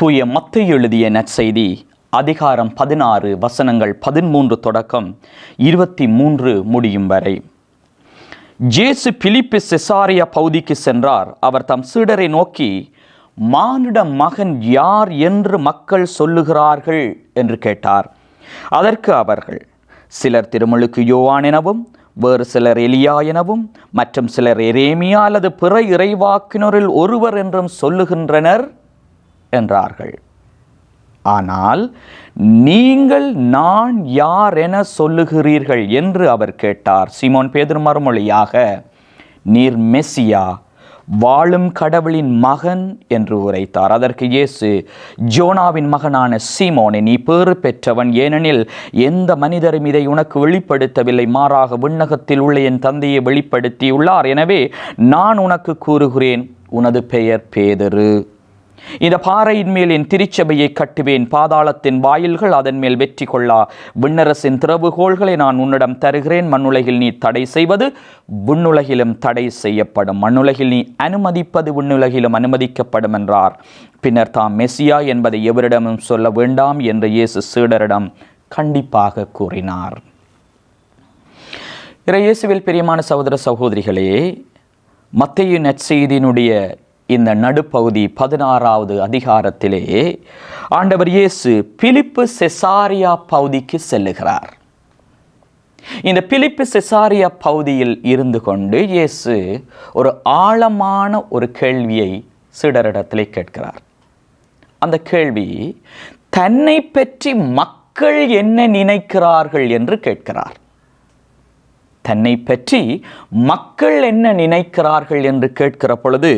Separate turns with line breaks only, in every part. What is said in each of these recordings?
தூய மத்தை எழுதிய நற்செய்தி அதிகாரம் பதினாறு வசனங்கள் பதிமூன்று தொடக்கம் இருபத்தி மூன்று முடியும் வரை. ஜேசு பிலிப்பு செசாரியா பகுதிக்கு சென்றார். அவர் தம் சீடரை நோக்கி மானிட மகன் யார் என்று மக்கள் சொல்லுகிறார்கள்? என்று கேட்டார். அதற்கு அவர்கள் சிலர் திருமலுக்கு யோவான் எனவும் வேறு சிலர் எலியா எனவும் மற்றும் சிலர் எரேமியா அல்லது பிற இறைவாக்கினரில் ஒருவர் என்றும் சொல்லுகின்றனர். என்றார்கள். ஆனால் நீங்கள் நான் யார் என சொல்லுகிறீர்கள்? என்று அவர் கேட்டார். சிமோன் பேதர் மறுமொழியாக நீர் மெஸ்ஸியா வாழும் கடவுளின் மகன் என்று உரைத்தார். அதற்கு இயேசு ஜோனாவின் மகனான சீமோனை நீ பேறு பெற்றவன். ஏனெனில் எந்த மனிதரும் இதை உனக்கு வெளிப்படுத்தவில்லை. மாறாக விண்ணகத்தில் உள்ள என் தந்தையை வெளிப்படுத்தியுள்ளார். எனவே நான் உனக்கு கூறுகிறேன். உனது பெயர் பேதரு. இந்த பாறையின் மேல் என் திருச்சபையை கட்டுவேன். பாதாளத்தின் வாயில்கள் அதன் மேல் வெற்றி கொள்ளா. விண்ணரசின் திறவுகோள்களை நான் உன்னிடம் தருகிறேன். மண்ணுலகில் நீ தடை செய்வது விண்ணுலகிலும் தடை செய்யப்படும். மண்ணுலகில் நீ அனுமதிப்பது விண்ணுலகிலும் அனுமதிக்கப்படும் என்றார். பின்னர் தாம் மெசியா என்பதை எவரிடமும் சொல்ல வேண்டாம் என்று இயேசு சீடரிடம் கண்டிப்பாக கூறினார். இயேசுவில் பிரியமான சகோதர சகோதரிகளே மத்தைய நற்செய்தியினுடைய இந்த நடுப்பகுதி பதினாறாவது அதிகாரத்திலே ஆண்டவர் இயேசு பிலிப்பு செசாரியா பகுதிக்கு செல்லுகிறார். இந்த பிலிப்பு செசாரியா பகுதியில் இருந்து கொண்டு இயேசு ஒரு ஆழமான ஒரு கேள்வியை சிடரிடத்திலே கேட்கிறார். அந்த கேள்வி தன்னை பற்றி மக்கள் என்ன நினைக்கிறார்கள்? என்று கேட்கிறார். தன்னை பற்றி மக்கள் என்ன நினைக்கிறார்கள் என்று கேட்கிற பொழுது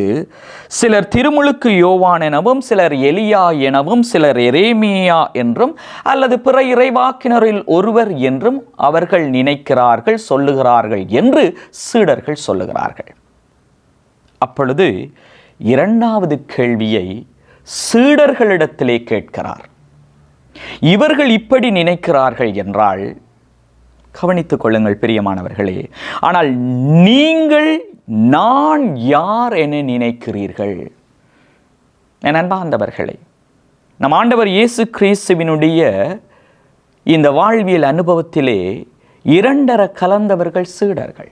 சிலர் திருமுழுக்கு யோவான் எனவும் சிலர் எலியா எனவும் சிலர் எரேமியா என்றும் அல்லது பிற இறைவாக்கினரில் ஒருவர் என்றும் அவர்கள் நினைக்கிறார்கள் சொல்லுகிறார்கள் என்று சீடர்கள் சொல்லுகிறார்கள். அப்பொழுது இரண்டாவது கேள்வியை சீடர்களிடத்திலே கேட்கிறார். இவர்கள் இப்படி நினைக்கிறார்கள் என்றால் கவனித்துக் கொள்ளுங்கள் பிரியமானவர்களே. ஆனால் நீங்கள் நான் யார் என நினைக்கிறீர்கள்? என் அன்பார்ந்தவர்களே நம் ஆண்டவர் இயேசு கிறிஸ்துவினுடைய இந்த வாழ்வியல் அனுபவத்திலே இரண்டர கலந்தவர்கள் சீடர்கள்.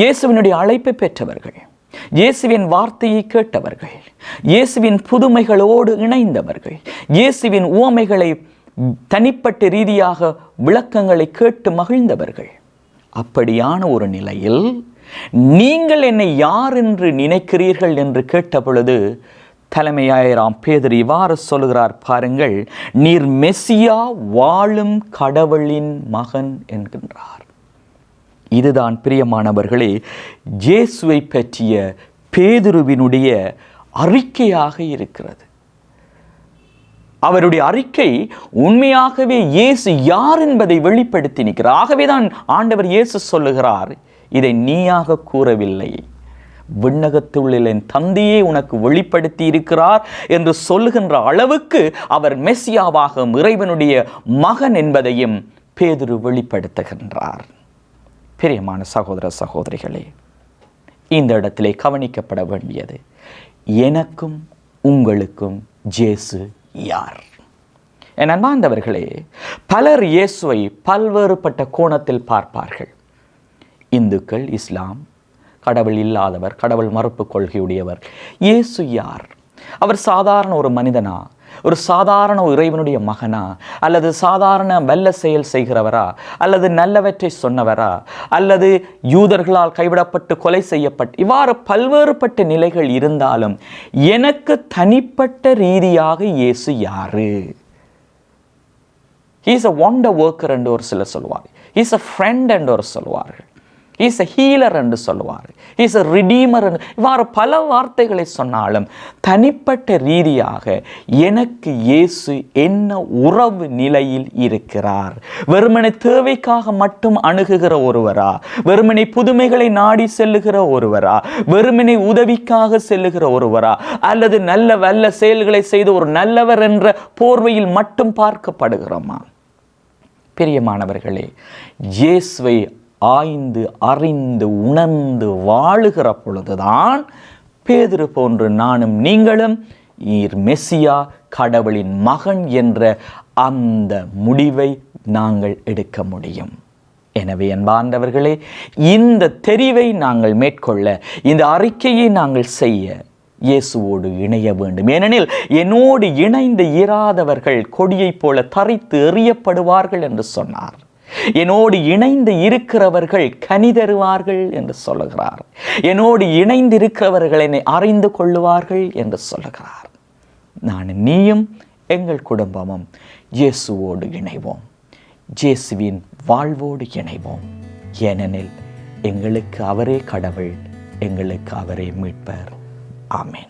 இயேசுவினுடைய அழைப்பை பெற்றவர்கள் இயேசுவின் வார்த்தையை கேட்டவர்கள் இயேசுவின் புதுமைகளோடு இணைந்தவர்கள் இயேசுவின் உவமைகளை தனிப்பட்ட ரீதியாக விளக்கங்களை கேட்டு மகிழ்ந்தவர்கள். அப்படியான ஒரு நிலையில் நீங்கள் என்னை யார் என்று நினைக்கிறீர்கள் என்று கேட்டபொழுது தலைமையாயிராம் பேதர் இவ்வாறு சொல்கிறார் பாருங்கள் நீர் மெஸ்ஸியா வாழும் கடவுளின் மகன் என்கின்றார். இதுதான் பிரியமானவர்களே இயேசுவை பற்றிய பேதுருவினுடைய அறிக்கையாக இருக்கிறது. அவருடைய அறிக்கை உண்மையாகவே இயேசு யார் என்பதை வெளிப்படுத்தி நிற்கிறார் ஆகவே தான் ஆண்டவர் இயேசு சொல்லுகிறார் இதை நீயாக கூறவில்லை. விண்ணகத்துள்ள என் தந்தையே உனக்கு வெளிப்படுத்தி இருக்கிறார் என்று சொல்லுகின்ற அளவுக்கு அவர் மெஸ்ஸியாவாக இறைவனுடைய மகன் என்பதையும் பேதுரு வெளிப்படுத்துகின்றார். பிரியமான சகோதர சகோதரிகளே இந்த இடத்திலே கவனிக்கப்பட வேண்டியது எனக்கும் உங்களுக்கும் ஜேசு யார்? என் அன்பார்ந்தவர்களே பலர் இயேசுவை பல்வேறுபட்ட கோணத்தில் பார்ப்பார்கள். இந்துக்கள் இஸ்லாம் கடவுள் இல்லாதவர் கடவுள் மறுப்பு கொள்கையுடையவர் இயேசு யார்? அவர் சாதாரண ஒரு மனிதனா? ஒரு சாதாரண இறைவனுடைய மகனா? அல்லது சாதாரண வல்ல செயல் செய்கிறவரா? அல்லது நல்லவற்றை சொன்னவரா? அல்லது யூதர்களால் கைவிடப்பட்டு கொலை செய்யப்பட்டு இவ்வாறு பல்வேறுபட்ட நிலைகள் இருந்தாலும் எனக்கு தனிப்பட்ட ரீதியாக இயேசு யாரு? ஹீஸ் அ ஒண்டர் ஒர்க்கர் என்று ஒரு சிலர் சொல்லுவார் ஹீஸ் அ ஃப்ரெண்ட் என்று ஒரு சொல்லுவார்கள் இஸ் அ ஹீலர் என்று சொல்லுவார். இஸ் அ ரிடீமர் என்று. இவ்வாறு பல வார்த்தைகளை சொன்னாலும் தனிப்பட்ட ரீதியாக எனக்கு இயேசு என்ன உறவு நிலையில் இருக்கிறார். வெறுமனை தேவைக்காக மட்டும் அணுகுகிற ஒருவரா? வெறுமனை புதுமைகளை நாடி செல்லுகிற ஒருவரா? வெறுமனை உதவிக்காக செல்லுகிற ஒருவரா? அல்லது நல்ல வல்ல செயல்களை செய்து ஒரு நல்லவர் என்ற போர்வையில் மட்டும் பார்க்கப்படுகிறோமா? பிரியமானவர்களே இயேசுவை ஆய்ந்து அறிந்து உணர்ந்து வாழுகிற பொழுதுதான் பேதிரு போன்று நானும் நீங்களும் ஈர் மெஸ்ஸியா கடவுளின் மகன் என்ற அந்த முடிவை நாங்கள் எடுக்க முடியும். எனவே அன்பார்ந்தவர்களே இந்த தெரிவை நாங்கள் மேற்கொள்ள இந்த அறிக்கையை நாங்கள் செய்ய இயேசுவோடு இணைய வேண்டும். ஏனெனில் என்னோடு இணைந்து இராதவர்கள் கொடியைப் போல தரித்து எறியப்படுவார்கள் என்று சொன்னார். என்னோடு இணைந்து இருக்கிறவர்கள் கனி தருவார்கள் என்று சொல்லுகிறார். என்னோடு இணைந்து இருக்கிறவர்கள் என்னை அறிந்து கொள்ளுவார்கள் என்று சொல்லுகிறார். நான் நீயும் எங்கள் குடும்பமும் இயேசுவோடு இணைவோம். இயேசுவின் வாழ்வோடு இணைவோம். ஏனெனில் எங்களுக்கு அவரே கடவுள் எங்களுக்கு அவரே மீட்பர். ஆமேன்.